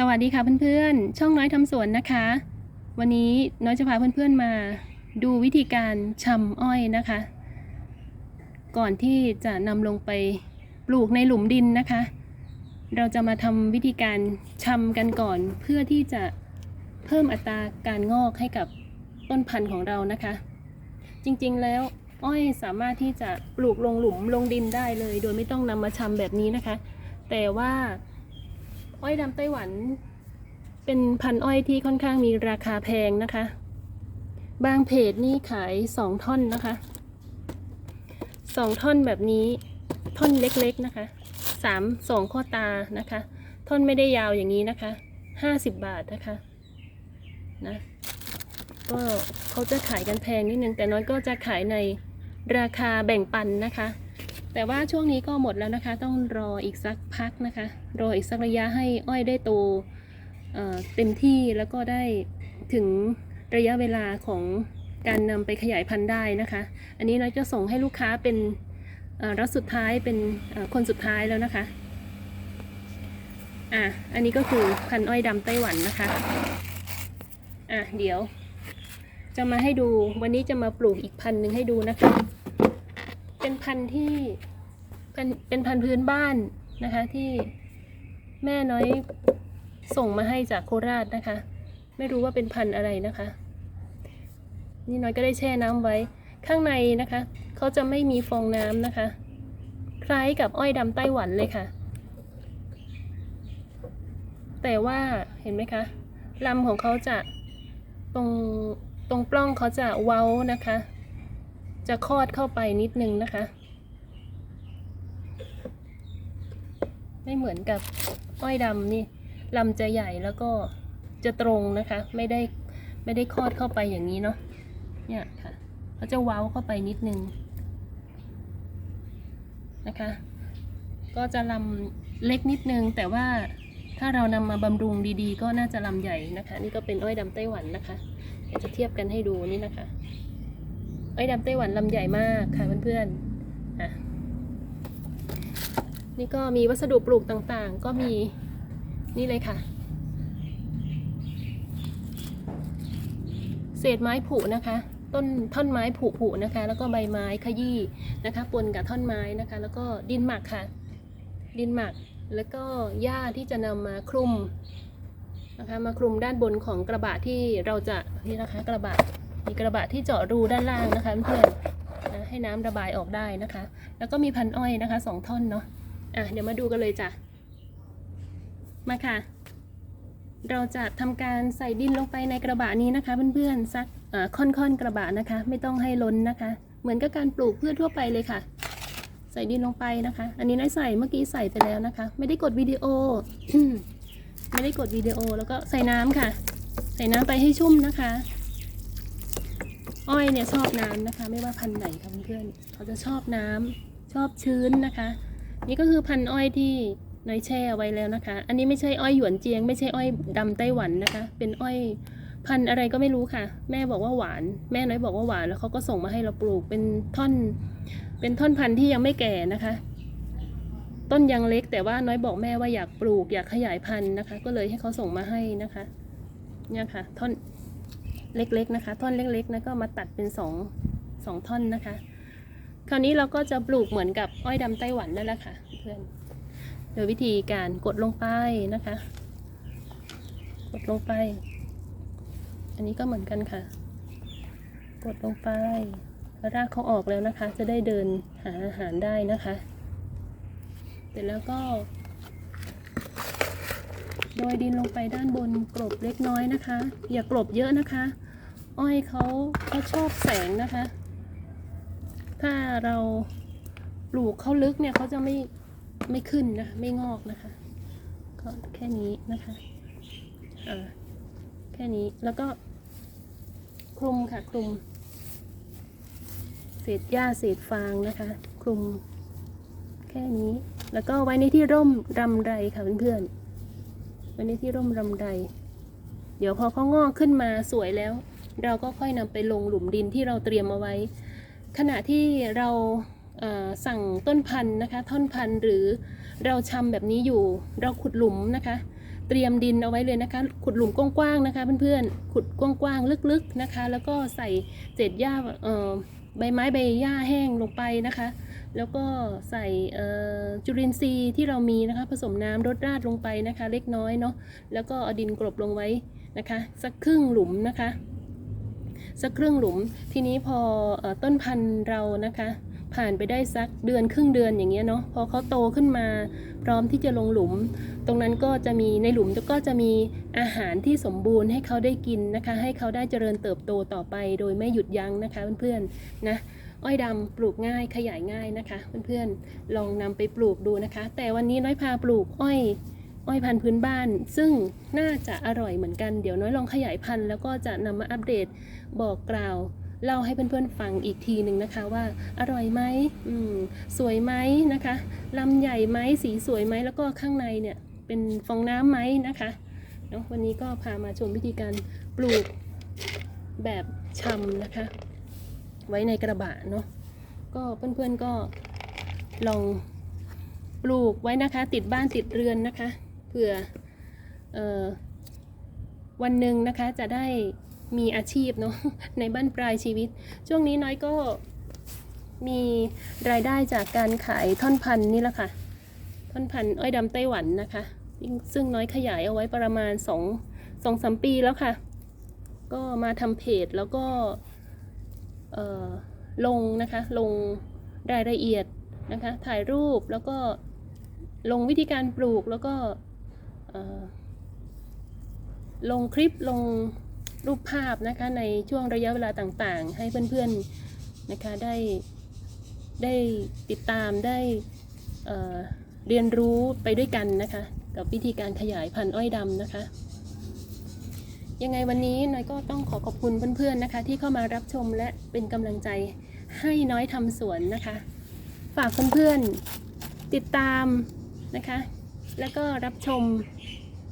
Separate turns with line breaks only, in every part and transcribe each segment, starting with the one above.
สวัสดีค่ะเพื่อนๆ ช่องน้อยทำสวนนะคะ วันนี้น้อยจะพาเพื่อนๆมา ดูวิธีการชำอ้อยนะคะ ก่อนที่จะนำลงไปปลูกในหลุมดินนะคะ เราจะมาทำวิธีการชำกันก่อน เพื่อที่จะเพิ่มอัตราการงอกให้กับต้นพันธุ์ของเรานะคะ จริงๆแล้วอ้อยสามารถที่จะปลูกลงหลุมลงดินได้เลย โดยไม่ต้องนำมาชำแบบนี้นะคะ แต่ว่า อ้อยดำไต้หวัน เป็นพันอ้อยที่ค่อนข้างมีราคาแพงนะคะ บางเพจนี่ขายสองท่อนนะคะสองท่อนแบบนี้ท่อนเล็กๆนะคะสามสองข้อตานะคะ ท่อนไม่ได้ยาวอย่างนี้นะคะห้าสิบบาทนะคะนะก็เขาจะขายกันแพงนิดนึงแต่น้อยก็จะขายในราคาแบ่งปันนะคะ แต่ว่าช่วงนี้ก็หมดแล้วนะคะ ต้องรออีกสักพักนะคะ รออีกสักระยะให้อ้อยได้โตเต็มที่แล้วก็ได้ถึงระยะเวลาของการนำไปขยายพันธุ์ได้นะคะ อันนี้เราจะส่งให้ลูกค้าเป็นรัฐสุดท้ายเป็นคนสุดท้ายแล้วนะคะ อะ อันนี้ก็คือพันธุ์อ้อยดำไต้หวันนะคะ อะ เดี๋ยว จะมาให้ดูวันนี้จะมาปลูกอีกพันธุ์หนึ่งให้ดูนะคะ เป็นพันธุ์ที่ เป็นเป็นพันธุ์พื้นบ้านนะคะที่แม่น้อยส่งมาให้จากโคราชนะคะ ไม่รู้ว่าเป็นพันธุ์อะไรนะคะ นี่น้อยก็ได้แช่น้ำไว้ข้างในนะคะเขาจะไม่มีฟองน้ำนะคะ คล้ายกับอ้อยดำไต้หวันเลยค่ะ แต่ว่าเห็นไหมคะลำของเขาจะตรงตรงปล้องเขาจะเว้านะคะ จะคลอดเข้าไปนิดนึงนะคะ ไม่เหมือนกับอ้อยดำนี่ลำจะใหญ่แล้วก็จะตรงนะคะ ไม่ได้ไม่ได้คลอดเข้าไปอย่างนี้เนาะเนี่ยค่ะเขาจะเว้าเข้าไปนิดนึงนะคะ ก็จะลำเล็กนิดนึง แต่ว่าถ้าเรานำมาบำรุงดีๆ ก็น่าจะลำใหญ่นะคะ นี่ก็เป็นอ้อยดำไต้หวันนะคะเดี๋ยวจะเทียบกันให้ดูนี่นะคะ อ้อยดำไต้หวันลำใหญ่มากค่ะเพื่อนๆอะ นี่ก็มีวัสดุปลูกต่างๆ ก็มีนี่เลยค่ะ เศษไม้ผุนะคะ ต้นท่อนไม้ผุผุนะคะ แล้วก็ใบไม้ขยี้นะคะปนกับท่อนไม้นะคะ แล้วก็ดินหมักค่ะ ดินหมักแล้วก็หญ้าที่จะนำมาคลุมนะคะมาคลุมด้านบนของกระบะที่เราจะนี่นะคะกระบะมีกระบะที่เจาะรูด้านล่างนะคะเพื่อนนะให้น้ำระบายออกได้นะคะ แล้วก็มีพันอ้อยนะคะสองท่อนเนาะ อะเดี๋ยวมาดูกันเลยจ้ะ มาค่ะ เราจะทำการใส่ดินลงไปในกระบะนี้นะคะเพื่อนๆสักค่อนๆกระบะนะคะ ไม่ต้องให้ล้นนะคะ เหมือนกับการปลูกพืชทั่วไปเลยค่ะ ใส่ดินลงไปนะคะ อันนี้น้อยใส่เมื่อกี้ใส่ไปแล้วนะคะ ไม่ได้กดวิดีโอ ไม่ได้กดวิดีโอแล้วก็ใส่น้ำค่ะ ใส่น้ำไปให้ชุ่มนะคะอ้อยเนี่ยชอบน้ำนะคะ ไม่ว่าพันธุ์ไหนค่ะเพื่อนเขาจะชอบน้ำชอบชื้นนะคะ นี่ก็คือพันอ้อยที่น้อยแช่ไว้แล้วนะคะ อันนี้ไม่ใช่อ้อยหยวนเจียง ไม่ใช่อ้อยดำไต้หวันนะคะ เป็นอ้อยพันอะไรก็ไม่รู้ค่ะ แม่บอกว่าหวาน แม่น้อยบอกว่าหวานแล้วเขาก็ส่งมาให้เราปลูกเป็นท่อน เป็นท่อนพันธุ์ที่ยังไม่แก่นะคะ ต้นยังเล็กแต่ว่าน้อยบอกแม่ว่าอยากปลูกอยากขยายพันธุ์นะคะ ก็เลยให้เขาส่งมาให้นะคะ เนี่ยค่ะ ท่อนเล็กๆนะคะ ท่อนเล็กๆนะก็มาตัดเป็นสองสองท่อนนะคะ คราวนี้เราก็จะปลูกเหมือนกับอ้อยดำไต้หวันนั่นแหละค่ะเพื่อนโดยวิธีการกดลงไปนะคะ กดลงไป อันนี้ก็เหมือนกันค่ะ กดลงไปแล้วรากเขาออกแล้วนะคะ จะได้เดินหาอาหารได้นะคะ เสร็จแล้วก็โรยดินลงไปด้านบนกลบเล็กน้อยนะคะ อย่ากลบเยอะนะคะ อ้อยเขาเขาชอบแสงนะคะ ถ้าเราปลูกเขาลึกเนี่ยเขาจะไม่ไม่ขึ้นนะ ไม่งอกนะคะก็แค่นี้นะคะอ่าแค่นี้แล้วก็คลุมค่ะคลุม เศษหญ้าเศษฟางนะคะ คลุม แค่นี้แล้วก็ไว้ในที่ร่มรำไรค่ะเพื่อนๆไว้ในที่ร่มรำไร เดี๋ยวพอเขางอกขึ้นมาสวยแล้ว เราก็ค่อยนำไปลงหลุมดินที่เราเตรียมเอาไว้ ขณะที่เราสั่งต้นพันธุ์นะคะท่อนพันธุ์หรือเราชำแบบนี้อยู่ เราขุดหลุมนะคะ เตรียมดินเอาไว้เลยนะคะ ขุดหลุมกว้างๆนะคะ เพื่อนๆขุดกว้างๆลึกๆนะคะ แล้วก็ใส่เศษหญ้าใบไม้ใบหญ้าแห้งลงไปนะคะ แล้วก็ใส่จุลินทรีย์ที่เรามีนะคะ ผสมน้ำรดราดลงไปนะคะ เล็กน้อยเนาะแล้วก็เอาดินกลบลงไว้นะคะ สักครึ่งหลุมนะคะ สักครึ่งหลุม ทีนี้พอต้นพันธุ์เรานะคะ ผ่านไปได้สักเดือนครึ่งเดือนอย่างเงี้ยเนาะพอเขาโตขึ้นมา พร้อมที่จะลงหลุม ตรงนั้นก็จะมีในหลุมก็จะมีอาหารที่สมบูรณ์ให้เขาได้กินนะคะ ให้เขาได้เจริญเติบโตต่อไป โดยไม่หยุดยั้งนะคะเพื่อนๆนะอ้อยดำปลูกง่ายขยายง่ายนะคะ เพื่อนๆลองนำไปปลูกดูนะคะ แต่วันนี้น้อยพาปลูกอ้อย อ้อยพันธุ์พื้นบ้าน ซึ่งน่าจะอร่อยเหมือนกัน เดี๋ยวน้อยลองขยายพันธุ์แล้วก็จะนำมาอัปเดตบอกกล่าวเล่าให้เพื่อนๆฟังอีกทีหนึ่งนะคะว่าอร่อยไหมอืมสวยไหมนะคะลำใหญ่ไหมสีสวยไหมแล้วก็ข้างในเนี่ยเป็นฟองน้ำไหมนะคะเนาะวันนี้ก็พามาชมวิธีการปลูกแบบชำนะคะ ไว้ในกระบะเนาะก็เพื่อนๆก็ลองปลูกไว้นะคะ ติดบ้านติดเรือนนะคะ เผื่อออวันหนึ่งนะคะจะได้มีอาชีพเนาะในบ้านปลายชีวิต ช่วงนี้น้อยก็มีรายได้จากการขายท่อนพันธุ์นี่แหละค่ะ ท่อนพันธุ์อ้อยดำไต้หวันนะคะ ซึ่งน้อยขยายเอาไว้ประมาณสองสองสามปีแล้วค่ะ ก็มาทำเพจแล้วก็ลงนะคะ ลงรายละเอียดนะคะ ถ่ายรูปแล้วก็ลงวิธีการปลูกแล้วก็ ลงคลิปลงรูปภาพนะคะในช่วงระยะเวลาต่างๆ ให้เพื่อนๆนะคะได้ได้ติดตามได้เเรียนรู้ไปด้วยกันนะคะ กับวิธีการขยายพันธุ์อ้อยดำนะคะ ยังไงวันนี้น้อยก็ต้องขอขอบคุณเพื่อนๆนะคะ ที่เข้ามารับชมและเป็นกำลังใจให้น้อยทำสวนนะคะ ฝากเพื่อนๆติดตามนะคะ แล้วก็รับชม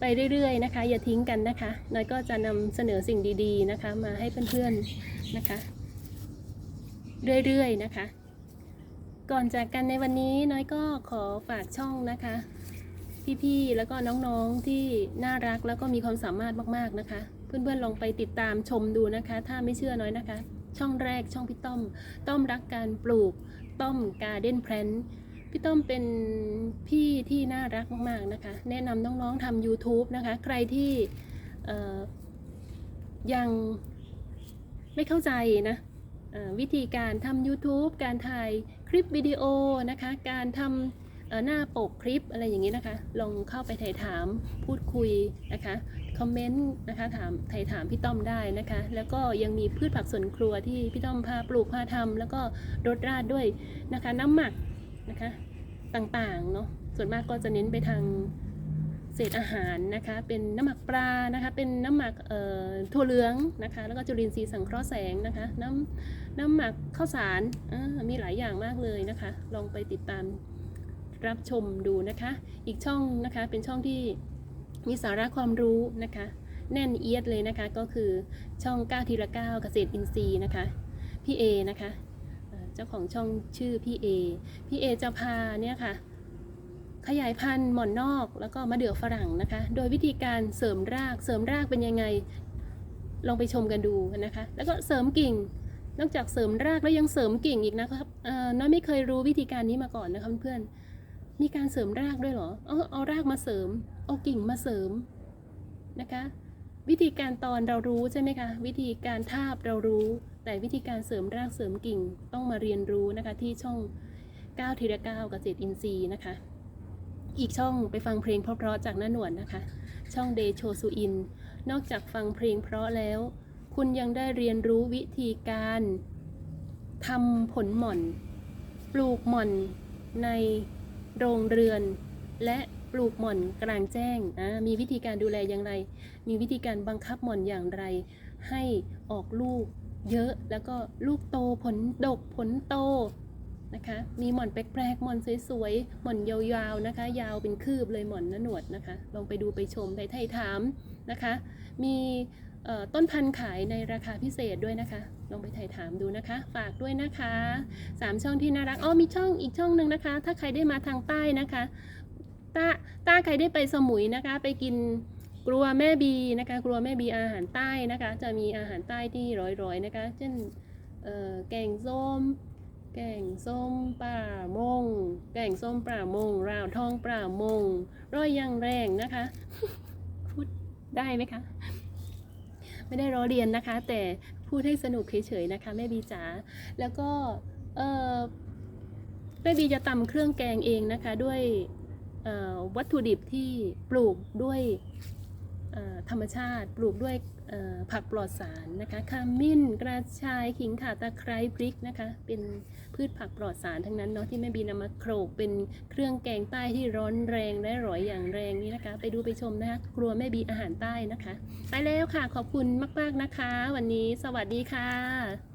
ไปเรื่อยๆนะคะ อย่าทิ้งกันนะคะน้อยก็จะนำเสนอสิ่งดีๆนะคะ มาให้เพื่อนๆนะคะ เรื่อยๆนะคะ ก่อนจากกันในวันนี้น้อยก็ขอฝากช่องนะคะ พี่ๆแล้วก็น้องๆที่น่ารักแล้วก็มีความสามารถมากๆนะคะ เพื่อนๆลองไปติดตามชมดูนะคะ ถ้าไม่เชื่อน้อยนะคะ ช่องแรกช่องพี่ต้อม ต้อมรักการปลูกต้อมการเด้นแพลน พี่ต้อมเป็นพี่ที่น่ารักมาก ๆ นะคะ แนะนำน้อง ๆทำ YouTube นะคะ ใครที่ยังไม่เข้าใจนะวิธีการทำ YouTube การถ่ายคลิปวิดีโอนะคะ การทำหน้าปกคลิปอะไรอย่างนี้นะคะ ลองเข้าไปถ่ายถามพูดคุยนะคะ คอมเมนต์นะคะถามถ่ายถามพี่ต้อมได้นะคะ แล้วก็ยังมีพืชผักสวนครัวที่พี่ต้อมพาปลูกพาทำแล้วก็รดราดด้วยนะคะ น้ำหมัก นะคะต่างๆเนาะส่วนมากก็จะเน้นไปทางเศษอาหารนะคะ เป็นน้ำหมักปลานะคะ เป็นน้ำหมักถั่วเหลืองนะคะ แล้วก็จุลินทรีย์สังเคราะห์แสงนะคะ น้ำน้ำหมักข้าวสารมีหลายอย่างมากเลยนะคะ ลองไปติดตามรับชมดูนะคะ อีกช่องนะคะเป็นช่องที่มีสาระความรู้นะคะ แน่นเอียดเลยนะคะก็คือช่อง9ทีละ9เกษตรอินทรีย์นะคะพี่เอนะคะ เจ้าของช่องชื่อพี่เอพี่เอจะพาเนี่ยค่ะ ขยายพันธุ์หม่อนนอกแล้วก็มะเดื่อฝรั่งนะคะ โดยวิธีการเสริมรากเสริมรากเป็นยังไง ลองไปชมกันดูนะคะ แล้วก็เสริมกิ่ง นอกจากเสริมรากแล้วยังเสริมกิ่งอีกนะครับเออน้อยไม่เคยรู้วิธีการนี้มาก่อนนะคะเพื่อนๆมีการเสริมรากด้วยเหรอเอาเอารากมาเสริม เอากิ่งมาเสริมนะคะ วิธีการตอนเรารู้ใช่ไหมคะ วิธีการทาบเรารู้ แต่วิธีการเสริมรากเสริมกิ่งต้องมาเรียนรู้นะคะที่ช่อง 9ทีละ9เกษตรอินทรีย์นะคะ อีกช่องไปฟังเพลงเพราะๆจากน้าหนวดนะคะ ช่องเดโชซูอิน นอกจากฟังเพลงเพราะแล้ว คุณยังได้เรียนรู้วิธีการทำผลหม่อน ปลูกหม่อนในโรงเรือน และปลูกหม่อนกลางแจ้งอ่ามีวิธีการดูแลอย่างไร มีวิธีการบังคับหม่อนอย่างไร ให้ออกลูก เยอะแล้วก็ลูกโตผลดกผลโตนะคะ มีหม่อนแปลกๆหม่อนสวยๆหม่อนยาวๆนะคะ ยาวเป็นคืบเลยหม่อนนหนวดนะคะ ลองไปดูไปชมไทยถามนะคะ มีต้นพันธุ์ขายในราคาพิเศษด้วยนะคะ ลองไปถ่ายถามดูนะคะ ฝากด้วยนะคะสามช่องที่น่ารัก อ๋อ มีช่องอีกช่องหนึ่งนะคะ ถ้าใครได้มาทางใต้นะคะต้ถ้าใครได้ไปสมุยนะคะ ไปกิน ครัวแม่บีนะคะครัวแม่บีอาหารใต้นะคะ จะมีอาหารใต้ที่ร้อยๆนะคะ เช่นแกงส้ม แกงส้มปลามง แกงส้มปลามง ราวทองปลามง ร้อยยังแรงนะคะพูดได้ไหมคะ ไม่ได้ล้อเรียนนะคะ แต่พูดให้สนุกเฉยๆนะคะแม่บีจ๋าแล้วก็เออแม่บีจะตำเครื่องแกงเองนะคะด้วยวัตถุดิบที่ปลูกด้วย ธรรมชาติ ปลูกด้วยผักปลอดสารนะคะขมิ้นกระชายขิงข่าตะไคร้พริกนะคะ เป็นพืชผักปลอดสารทั้งนั้นเนาะที่แม่บีนำมาโขลกเป็นเครื่องแกงใต้ที่ร้อนแรงและอร่อยอย่างแรงนี้นะคะ ไปดูไปชมนะคะครัวแม่บีอาหารใต้นะคะ ไปแล้วค่ะขอบคุณมาก ๆนะคะ วันนี้สวัสดีค่ะ